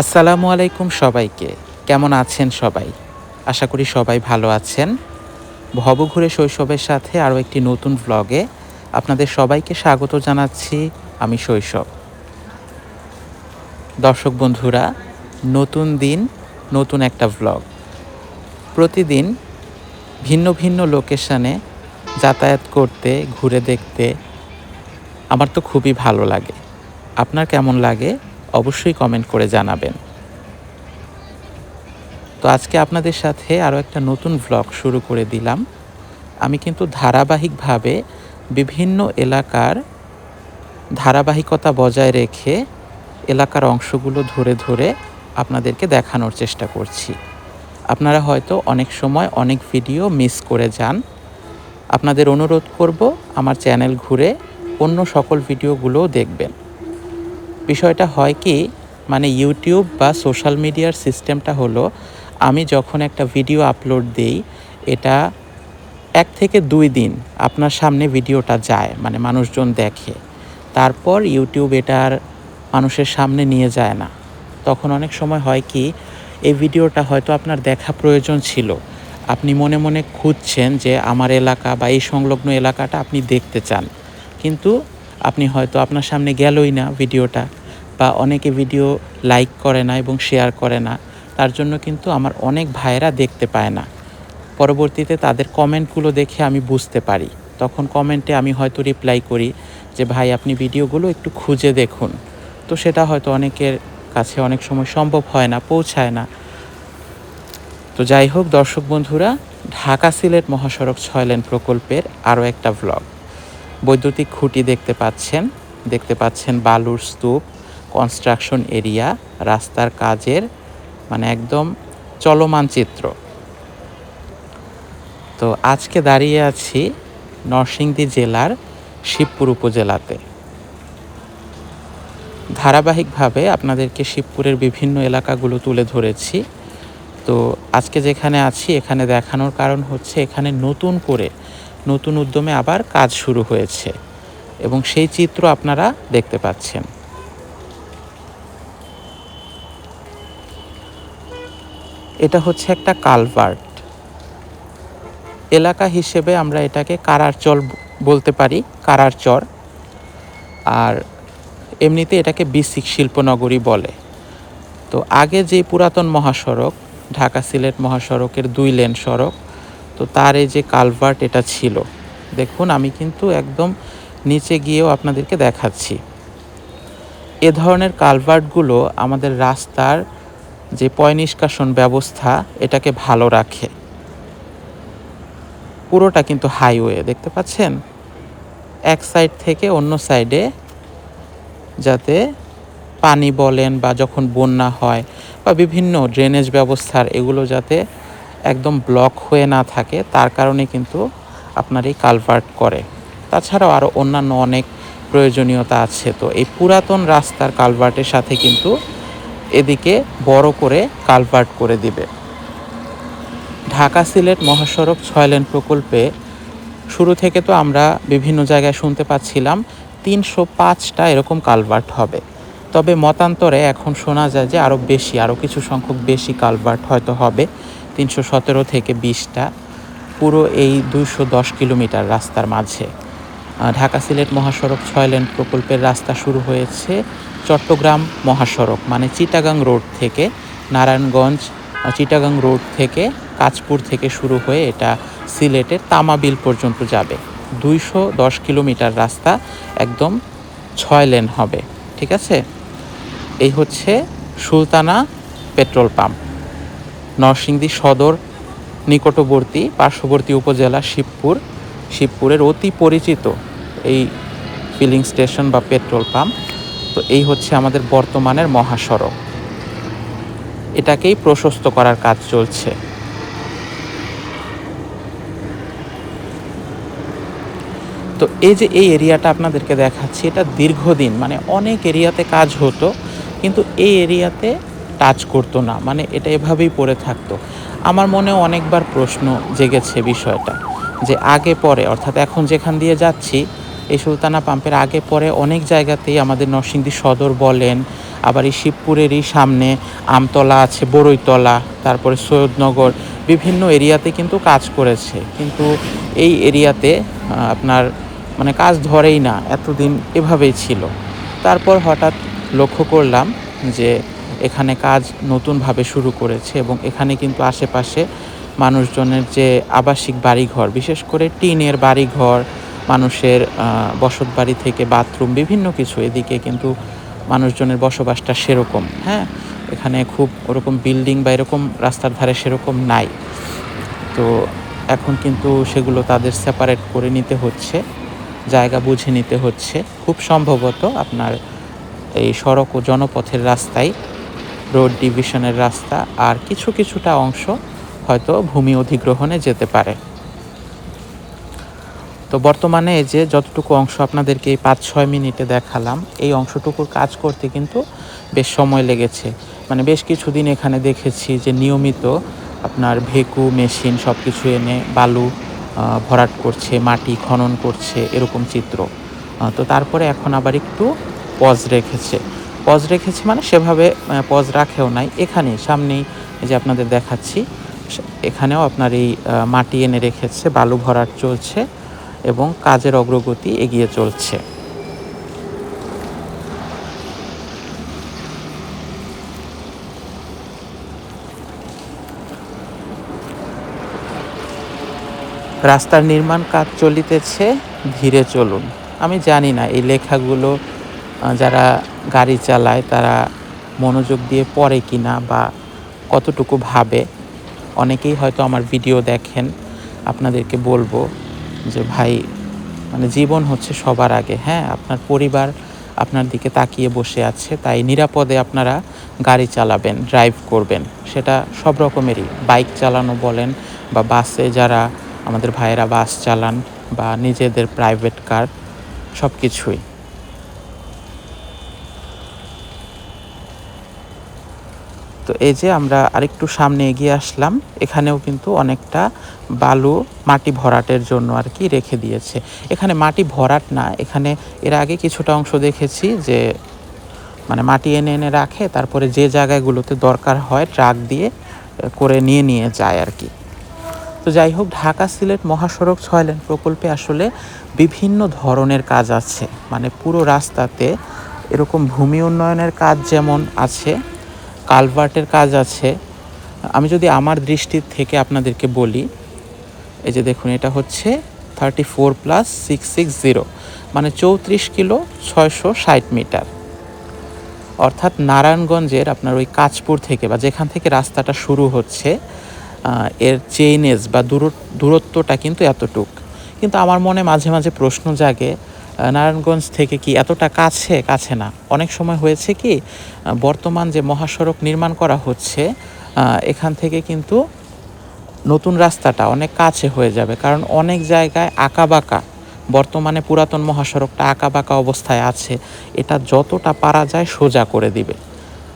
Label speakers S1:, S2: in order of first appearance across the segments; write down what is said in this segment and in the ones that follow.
S1: আসসালামু আলাইকুম সবাইকে। কেমন আছেন সবাই? আশা করি সবাই ভালো আছেন। ভবঘুরে শৈশবের সাথে আরও একটি নতুন ভ্লগে আপনাদের সবাইকে স্বাগত জানাচ্ছি আমি শৈশব। দর্শক বন্ধুরা, নতুন দিন, নতুন একটা ভ্লগ প্রতিদিন ভিন্ন ভিন্ন লোকেশনে যাতায়াত করতে, ঘুরে দেখতে আমার তো খুবই ভালো লাগে। আপনার কেমন লাগে? অবশ্যই কমেন্ট করে জানাবেন। তো আজকে আপনাদের সাথে আরও একটা নতুন ভ্লগ শুরু করে দিলাম। আমি কিন্তু ধারাবাহিকভাবে বিভিন্ন এলাকার ধারাবাহিকতা বজায় রেখে এলাকার অংশগুলো ধরে ধরে আপনাদেরকে দেখানোর চেষ্টা করছি। আপনারা হয়তো অনেক সময় অনেক ভিডিও মিস করে যান। আপনাদের অনুরোধ করব আমার চ্যানেল ঘুরে অন্য সকল ভিডিওগুলোও দেখবেন। বিষয়টা হয় কি মানে ইউটিউব বা সোশ্যাল মিডিয়ার সিস্টেমটা হলো, আমি যখন একটা ভিডিও আপলোড দিই, এটা এক থেকে দুই দিন আপনার সামনে ভিডিওটা যায় মানে মানুষজন দেখে। তারপর ইউটিউব এটার মানুষের সামনে নিয়ে যায় না। তখন অনেক সময় হয় কি, এই ভিডিওটা হয়তো আপনার দেখা প্রয়োজন ছিল। আপনি মনে মনে খুঁজছেন যে আমার এলাকা বা এই সংলগ্ন এলাকাটা আপনি দেখতে চান। কিন্তু আপনি হয়তো আপনার সামনে গেলই না ভিডিওটা বা অনেকে ভিডিও লাইক করে না এবং শেয়ার করে না। তার জন্য কিন্তু আমার অনেক ভাইয়েরা দেখতে পায় না। পরবর্তীতে তাদের কমেন্টগুলো দেখে আমি বুঝতে পারি। তখন কমেন্টে আমি হয়তো রিপ্লাই করি যে, ভাই, আপনি ভিডিওগুলো একটু খুঁজে দেখুন। তো সেটা হয়তো অনেকের কাছে অনেক সময় সম্ভব হয় না, পৌঁছায় না। তো যাই হোক, দর্শক বন্ধুরা, ঢাকা সিলেট মহাসড়ক ছয় লেন প্রকল্পের আরও একটা ভ্লগ বৈদ্যুতিক খুঁটি দেখতে পাচ্ছেন। দেখতে পাচ্ছেন বালুর স্তূপ কনস্ট্রাকশন এরিয়া রাস্তার কাজের মানে একদম চলমান চিত্র। তো আজকে দাঁড়িয়ে আছি নরসিংদী জেলার শিবপুর উপজেলাতে। ধারাবাহিকভাবে আপনাদেরকে শিবপুরের বিভিন্ন এলাকাগুলো তুলে ধরেছি। তো আজকে যেখানে আছি, এখানে দেখানোর কারণ হচ্ছে এখানে নতুন করে নতুন উদ্যমে আবার কাজ শুরু হয়েছে এবং সেই চিত্র আপনারা দেখতে পাচ্ছেন। এটা হচ্ছে একটা কালভার্ট। এলাকা হিসেবে আমরা এটাকে কারার চর বলতে পারি কারার চর আর এমনিতে এটাকে বিসিক শিল্পনগরী বলে। তো আগে যে পুরাতন মহাসড়ক, ঢাকা সিলেট মহাসড়কের দুই লেন সড়ক তো তার এই যে কালভার্ট এটা ছিল। দেখুন, আমি কিন্তু একদম নিচে গিয়েও আপনাদেরকে দেখাচ্ছি। এ ধরনের কালভার্টগুলো আমাদের রাস্তার যে পয় নিষ্কাশন ব্যবস্থা, এটাকে ভালো রাখে। পুরোটা কিন্তু হাইওয়ে, দেখতে পাচ্ছেন? এক সাইড থেকে অন্য সাইডে যাতে পানি বলেন বা যখন বন্যা হয় বা বিভিন্ন ড্রেনেজ ব্যবস্থার, এগুলো যাতে একদম ব্লক হয়ে না থাকে, তার কারণে কিন্তু আপনার এই কালভার্ট করে। তাছাড়াও আরও অন্যান্য অনেক প্রয়োজনীয়তা আছে। তো এই পুরাতন রাস্তার কালভার্টের সাথে কিন্তু এদিকে বড় করে কালভার্ট করে দিবে। ঢাকা সিলেট মহাসড়ক ছয় লেন প্রকল্পে শুরু থেকে তো আমরা বিভিন্ন জায়গায় শুনতে পাচ্ছিলাম, তিনশো পাঁচটা এরকম কালভার্ট হবে। তবে মতান্তরে এখন শোনা যায় যে আরও বেশি আরও কিছু সংখ্যক বেশি কালভার্ট হয়তো হবে। তিনশো সতেরো থেকে বিশটা, পুরো এই দুইশো দশ কিলোমিটার রাস্তার মাঝে। ঢাকা সিলেট মহাসড়ক ছয় লেন প্রকল্পের রাস্তা শুরু হয়েছে চট্টগ্রাম মহাসড়ক মানে চিটাগাং রোড থেকে নারায়ণগঞ্জ চিটাগাং রোড থেকে কাঁচপুর থেকে শুরু হয়ে এটা সিলেটের তামাবিল পর্যন্ত যাবে। দুইশো দশ কিলোমিটার রাস্তা একদম ছয় লেন হবে, ঠিক আছে? এই হচ্ছে সুলতানা পেট্রোল পাম্প। নরসিংদী সদর নিকটবর্তী পার্শ্ববর্তী উপজেলা শিবপুর। শিবপুরের অতি পরিচিত এই ফিলিং স্টেশন বা পেট্রোল পাম্প তো এই হচ্ছে আমাদের বর্তমানের মহাসড়ক। এটাকেই প্রশস্ত করার কাজ চলছে। তো এই যে এই এরিয়াটা আপনাদেরকে দেখাচ্ছি, এটা দীর্ঘদিন মানে অনেক এরিয়াতে কাজ হতো, কিন্তু এই এরিয়াতে টাচ করতো না মানে এটা এভাবেই পড়ে থাকতো। আমার মনে অনেকবার প্রশ্ন জেগেছে বিষয়টা, যে আগে পরে, অর্থাৎ এখন যেখান দিয়ে যাচ্ছি, এই সুলতানা পাম্পের আগে পরে অনেক জায়গাতেই আমাদের নরসিংদী সদর বলেন, আবার এই শিবপুরেরই সামনে আমতলা আছে বড়ইতলা তারপরে সৈয়দনগর, বিভিন্ন এরিয়াতে কিন্তু কাজ করেছে। কিন্তু এই এরিয়াতে আপনার মানে কাজ ধরেই না, এতদিন এভাবেই ছিল। তারপর হঠাৎ লক্ষ্য করলাম যে এখানে কাজ নতুনভাবে শুরু করেছে এবং এখানে কিন্তু আশেপাশে মানুষজনের যে আবাসিক বাড়িঘর, বিশেষ করে টিনের বাড়িঘর, মানুষের বসত বাড়ি থেকে বাথরুম, বিভিন্ন কিছু, এদিকে কিন্তু মানুষজনের বসবাসটা সেরকম হ্যাঁ? এখানে খুব ওরকম বিল্ডিং বা এরকম রাস্তার ধারে সেরকম নাই। তো এখন কিন্তু সেগুলো তাদের সেপারেট করে নিতে হচ্ছে, জায়গা বুঝে নিতে হচ্ছে। খুব সম্ভবত আপনার এই সড়ক ও জনপথের রাস্তায় রোড ডিভিশনের রাস্তা আর কিছু কিছুটা অংশ হয়তো ভূমি অধিগ্রহণে যেতে পারে। তো বর্তমানে যে যতটুকু অংশ আপনাদেরকে এই পাঁচ ছয় মিনিটে দেখালাম, এই অংশটুকুর কাজ করতে কিন্তু বেশ সময় লেগেছে। মানে বেশ কিছুদিন এখানে দেখেছি যে নিয়মিত আপনার ভেকু, মেশিন সব কিছু এনে বালু ভরাট করছে, মাটি খনন করছে, এরকম চিত্র। তো তারপরে এখন আবার একটু পজ রেখেছে। পজ রেখেছে মানে সেভাবে পজ রাখেও নাই। এখানে, সামনেই যে আপনাদের দেখাচ্ছি এখানেও আপনার এই মাটি এনে রেখেছে, বালু ভরাট চলছে এবং কাজের অগ্রগতি এগিয়ে চলছে। রাস্তার নির্মাণ কাজ চলিতেছে, ধীরে চলুন। আমি জানি না, এই লেখাগুলো যারা গাড়ি চালায়, তারা মনোযোগ দিয়ে পড়ে কি না বা কতটুকু ভাবে, অনেকেই হয়তো আমার ভিডিও দেখেন। আপনাদেরকে বলব যে, ভাই মানে জীবন হচ্ছে সবার আগে। হ্যাঁ আপনার পরিবার আপনার দিকে তাকিয়ে বসে আছে, তাই নিরাপদে আপনারা গাড়ি চালাবেন ড্রাইভ করবেন। সেটা সব রকমেরই। বাইক চালানো বলেন বা বাসে যারা আমাদের ভাইয়েরা বাস চালান বা নিজেদের প্রাইভেট কার সব কিছুই তো এই যে আমরা আরেকটু সামনে এগিয়ে আসলাম, এখানেও কিন্তু অনেকটা বালু মাটি ভরাটের জন্য আর কি রেখে দিয়েছে। এখানে মাটি ভরাট না, এখানে এর আগে কিছুটা অংশ দেখেছি যে মানে মাটি এনে এনে রাখে, তারপরে যে জায়গাগুলোতে দরকার হয় ট্রাক দিয়ে করে নিয়ে নিয়ে যায় আর কি তো যাই হোক, ঢাকা সিলেট মহাসড়ক ছয় লেন প্রকল্পে আসলে বিভিন্ন ধরনের কাজ আছে। মানে পুরো রাস্তাতে এরকম ভূমি উন্নয়নের কাজ যেমন আছে কালভার্টের কাজ আছে। আমি যদি আমার দৃষ্টির থেকে আপনাদেরকে বলি, এই যে দেখুন, এটা হচ্ছে thirty four plus six six zero মানে চৌত্রিশ কিলো ছয়শো ষাট মিটার। অর্থাৎ নারায়ণগঞ্জের আপনার ওই কাঁচপুর থেকে বা যেখান থেকে রাস্তাটা শুরু হচ্ছে এর চেইনেজ বা দূর- দূরত্বটা কিন্তু এতটুক। কিন্তু আমার মনে মাঝে মাঝে প্রশ্ন জাগে নারায়ণগঞ্জ থেকে কি এতটা কাছে কাছে না? অনেক সময় হয়েছে কি বর্তমান যে মহাসড়ক নির্মাণ করা হচ্ছে এখান থেকে কিন্তু নতুন রাস্তাটা অনেক কাছে হয়ে যাবে। কারণ অনেক জায়গায় আঁকাবাঁকা, বর্তমানে পুরাতন মহাসড়কটা আঁকাবাঁকা অবস্থায় আছে। এটা যতটা পারা যায় সোজা করে দিবে।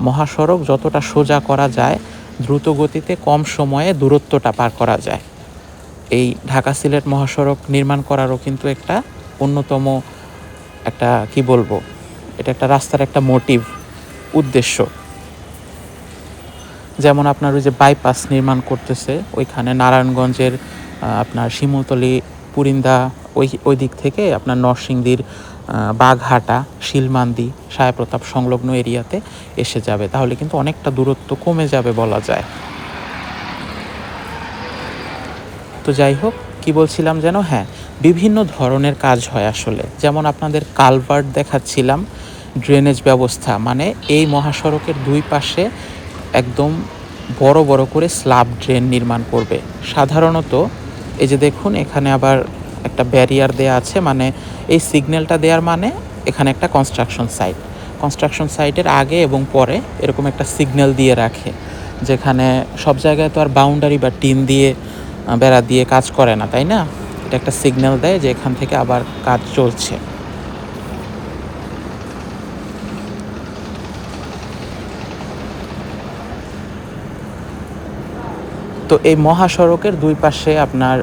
S1: মহাসড়ক যতটা সোজা করা যায় দ্রুত গতিতে কম সময়ে দূরত্বটা পার করা যায়। এই ঢাকা সিলেট মহাসড়ক নির্মাণ করারও কিন্তু একটা অন্যতম একটা, কি বলব, এটা একটা রাস্তার একটা মোটিভ, উদ্দেশ্য। যেমন আপনার ওই যে বাইপাস নির্মাণ করতেছে, ওইখানে নারায়ণগঞ্জের আপনার শিমুলতলি, পুরিন্দা, ওই ওই দিক থেকে আপনার নরসিংদীর বাঘহাটা, শিলমান্দি, সায়প্রতাপ সংলগ্ন এরিয়াতে এসে যাবে। তাহলে কিন্তু অনেকটা দূরত্ব কমে যাবে বলা যায়। তো যাই হোক, কি বলছিলাম যেন? হ্যাঁ বিভিন্ন ধরনের কাজ হয় আসলে। যেমন আপনাদের কালভার্ট দেখাচ্ছিলাম, ড্রেনেজ ব্যবস্থা মানে এই মহাসড়কের দুই পাশে একদম বড় বড় করে স্ল্যাব ড্রেন নির্মাণ করবে। সাধারণত এই যে দেখুন, এখানে আবার একটা ব্যারিয়ার দেয়া আছে মানে এই সিগন্যালটা দেওয়ার মানে এখানে একটা কনস্ট্রাকশন সাইট কনস্ট্রাকশন সাইটের আগে এবং পরে এরকম একটা সিগন্যাল দিয়ে রাখে, যেখানে সব জায়গায় তো আর বাউন্ডারি বা টিন দিয়ে বেড়া দিয়ে কাজ করে না, তাই না? এটা একটা সিগন্যাল দেয় যে এখান থেকে আবার কাজ চলছে। তো এই মহাসড়কের দুই পাশে আপনার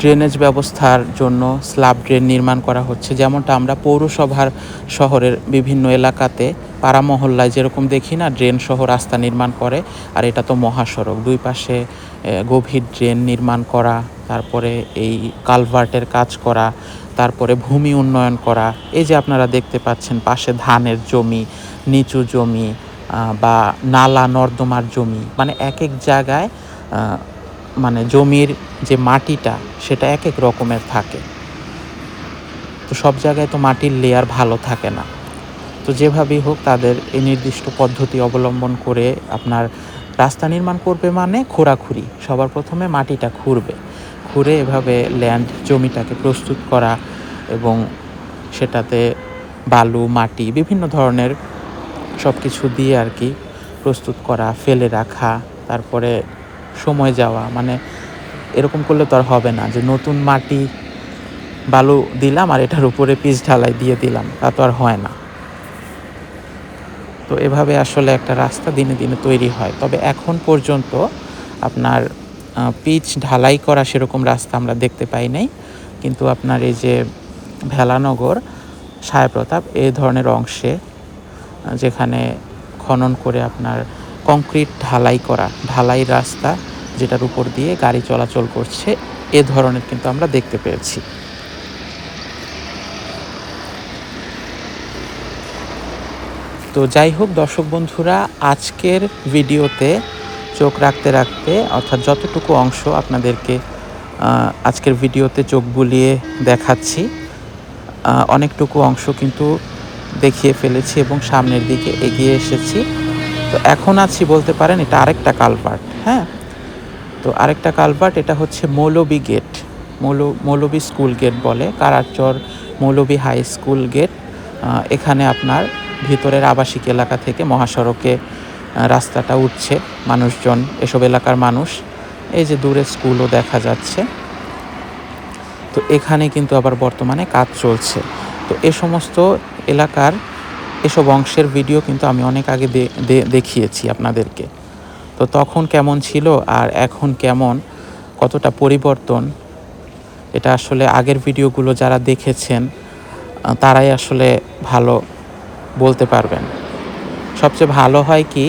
S1: ড্রেনেজ ব্যবস্থার জন্য স্ল্যাব ড্রেন নির্মাণ করা হচ্ছে। যেমনটা আমরা পৌরসভার শহরের বিভিন্ন এলাকাতে পাড়া মহল্লায় যেরকম দেখি না, ড্রেন সহ রাস্তা নির্মাণ করে, আর এটা তো মহাসড়ক। দুই পাশে গভীর ড্রেন নির্মাণ করা, তারপরে এই কালভার্টের কাজ করা, তারপরে ভূমি উন্নয়ন করা। এই যে আপনারা দেখতে পাচ্ছেন, পাশে ধানের জমি, নিচু জমি বা নালা নর্দমার জমি মানে এক এক জায়গায় মানে জমির যে মাটিটা, সেটা এক এক রকমের থাকে। তো সব জায়গায় তো মাটির লেয়ার ভালো থাকে না। তো যেভাবেই হোক তাদের এই নির্দিষ্ট পদ্ধতি অবলম্বন করে আপনার রাস্তা নির্মাণ করবে মানে খোঁড়াখুড়ি। সবার প্রথমে মাটিটা খুঁড়বে। খুঁড়ে এভাবে ল্যান্ড জমিটাকে প্রস্তুত করা এবং সেটাতে বালু, মাটি, বিভিন্ন ধরনের সব কিছু দিয়ে আর কি প্রস্তুত করা, ফেলে রাখা, তারপরে সময় যাওয়া মানে এরকম করলে তো আর হবে না যে নতুন মাটি বালু দিলাম আর এটার উপরে পিচ ঢালাই দিয়ে দিলাম। তা তো আর হয় না। তো এভাবে আসলে একটা রাস্তা দিনে দিনে তৈরি হয়। তবে এখন পর্যন্ত আপনার পিচ ঢালাই করা সেরকম রাস্তা আমরা দেখতে পাই নাই। কিন্তু আপনার এই যে ভেলানগর, সায়প্রতাপ এই ধরনের অংশে যেখানে খনন করে আপনার কংক্রিট ঢালাই করা, ঢালাই রাস্তা যেটার উপর দিয়ে গাড়ি চলাচল করছে, এ ধরনের কিন্তু আমরা দেখতে পেয়েছি। তো যাই হোক, দর্শক বন্ধুরা, আজকের ভিডিওতে চোখ রাখতে রাখতে, অর্থাৎ যতটুকু অংশ আপনাদেরকে আজকের ভিডিওতে চোখ বুলিয়ে দেখাচ্ছি অনেকটুকু অংশ কিন্তু দেখিয়ে ফেলেছি এবং সামনের দিকে এগিয়ে এসেছি। তো এখন আছি বলতে পারেন এটা আরেকটা কালভার্ট হ্যাঁ? তো আরেকটা কালভার্ট, এটা হচ্ছে মৌলবী গেট, মৌল মৌলবী স্কুল গেট বলে, কারারচর মৌলবী হাই স্কুল গেট এখানে আপনার ভিতরের আবাসিক এলাকা থেকে মহাসড়কে রাস্তাটা উঠছে, মানুষজন, এসব এলাকার মানুষ। এই যে দূরে স্কুলও দেখা যাচ্ছে। তো এখানে কিন্তু আবার বর্তমানে কাজ চলছে। তো এ সমস্ত এলাকার এসব অংশের ভিডিও কিন্তু আমি অনেক আগে দেখিয়েছি আপনাদেরকে। তো তখন কেমন ছিল আর এখন কেমন, কতটা পরিবর্তন, এটা আসলে আগের ভিডিওগুলো যারা দেখেছেন তারাই আসলে ভালো বলতে পারবেন। সবচেয়ে ভালো হয় কি,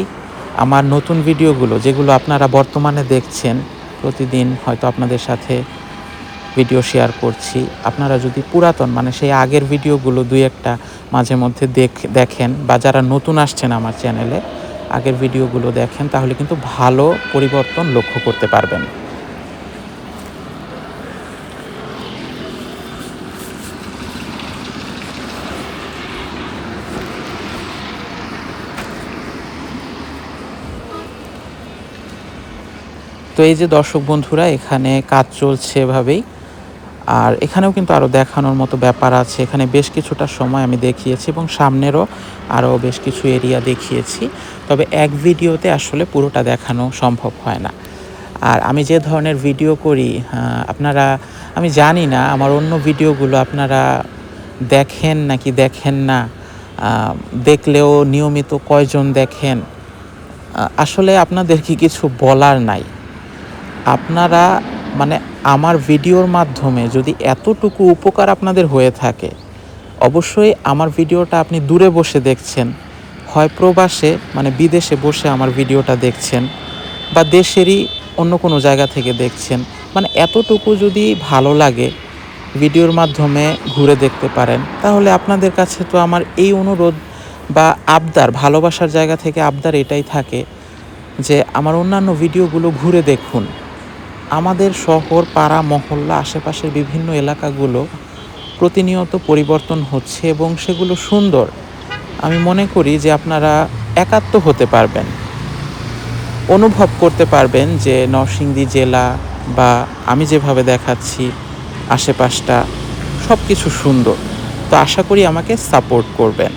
S1: আমার নতুন ভিডিওগুলো যেগুলো আপনারা বর্তমানে দেখছেন, প্রতিদিন হয়তো আপনাদের সাথে ভিডিও শেয়ার করছি। আপনারা যদি পুরাতন মানে সেই আগের ভিডিওগুলো দুই একটা মাঝে মধ্যে দেখ, দেখেন বা যারা নতুন আসছেন আমার চ্যানেলে, আগের ভিডিওগুলো দেখেন, তাহলে কিন্তু ভালো পরিবর্তন লক্ষ্য করতে পারবেন। তো এই যে দর্শক বন্ধুরা, এখানে কাজ চলছে এভাবেই। আর এখানেও কিন্তু আরও দেখানোর মতো ব্যাপার আছে। এখানে বেশ কিছুটা সময় আমি দেখিয়েছি এবং সামনেরও আরও বেশ কিছু এরিয়া দেখিয়েছি। তবে এক ভিডিওতে আসলে পুরোটা দেখানো সম্ভব হয় না। আর আমি যে ধরনের ভিডিও করি আপনারা, আমি জানি না, আমার অন্য ভিডিওগুলো আপনারা দেখেন নাকি দেখেন না? দেখলেও নিয়মিত কয়জন দেখেন? আসলে আপনাদের কি কিছু বলার নাই? আপনারা মানে আমার ভিডিওর মাধ্যমে যদি এতটুকু উপকার আপনাদের হয়ে থাকে, অবশ্যই আমার ভিডিওটা আপনি দূরে বসে দেখছেন। হয় প্রবাসে মানে বিদেশে বসে আমার ভিডিওটা দেখছেন বা দেশেরই অন্য কোনো জায়গা থেকে দেখছেন। মানে এতটুকু যদি ভালো লাগে ভিডিওর মাধ্যমে ঘুরে দেখতে পারেন, তাহলে আপনাদের কাছে তো আমার এই অনুরোধ বা আবদার, ভালোবাসার জায়গা থেকে আবদার এটাই থাকে যে আমার অন্যান্য ভিডিওগুলো ঘুরে দেখুন। আমাদের শহর, পাড়া, মহল্লা, আশেপাশের বিভিন্ন এলাকাগুলো প্রতিনিয়ত পরিবর্তন হচ্ছে এবং সেগুলো সুন্দর। আমি মনে করি যে আপনারা একাত্ম হতে পারবেন। অনুভব করতে পারবেন যে নরসিংদী জেলা বা আমি যেভাবে দেখাচ্ছি, আশেপাশটা সব কিছু সুন্দর। তো আশা করি আমাকে সাপোর্ট করবেন।